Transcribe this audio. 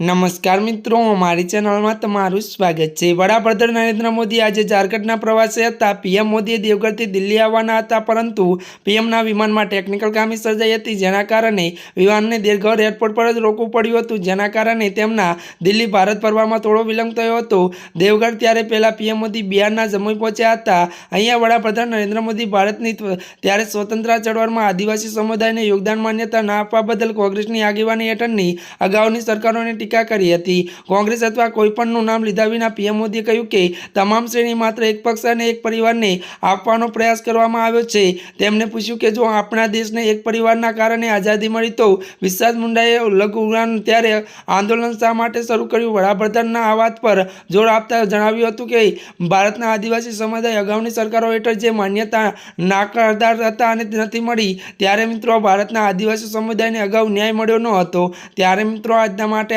નમસ્કાર મિત્રો, મારી ચેનલમાં તમારું સ્વાગત છે. વડાપ્રધાન નરેન્દ્ર મોદી આજે ઝારખંડના પ્રવાસે હતા. પીએમ મોદીએ દેવગઢથી દિલ્હી આવવાના હતા, પરંતુ પીએમના વિમાનમાં ટેકનિકલ ખામી સર્જાઈ હતી, જેના કારણે વિમાનને દેવગઢ એરપોર્ટ પર જ રોકવું પડ્યું હતું. જેના કારણે તેમના દિલ્હી ભારત ફરવામાં થોડો વિલંબ થયો હતો. દેવગઢ ત્યારે પહેલાં પીએમ મોદી બિહારના જમ્મુ પહોંચ્યા હતા. અહીંયા વડાપ્રધાન નરેન્દ્ર મોદી ભારતની ત્યારે સ્વતંત્રતા ચળવળમાં આદિવાસી સમુદાયને યોગદાન માન્યતા ના આપવા બદલ કોંગ્રેસની આગેવાની હેઠળની અગાઉની સરકારોની ટીકા કરી હતી. કોંગ્રેસ અથવા કોઈપણનું નામ લીધા વિના પીએમ મોદીએ કહ્યું કે તમામ શ્રેણી માત્ર એક પક્ષ અને એક પરિવારને આપવાનો પ્રયાસ કરવામાં આવ્યો છે. તેમણે પૂછ્યું કે જો આપણા દેશને એક પરિવારના કારણે આઝાદી મળી તો વિશ્વાસ મુંડાએ લઘુ ઉડાન ત્યારે આંદોલન શા માટે શરૂ કર્યું? વડાપ્રધાનના આ વાત પર જોર આપતા જણાવ્યું હતું કે ભારતના આદિવાસી સમુદાય અગાઉની સરકારો હેઠળ જે માન્યતા નાકારદાર હતા અને નથી મળી, ત્યારે મિત્રો ભારતના આદિવાસી સમુદાયને અગાઉ ન્યાય મળ્યો ન હતો. ત્યારે મિત્રો આજના માટે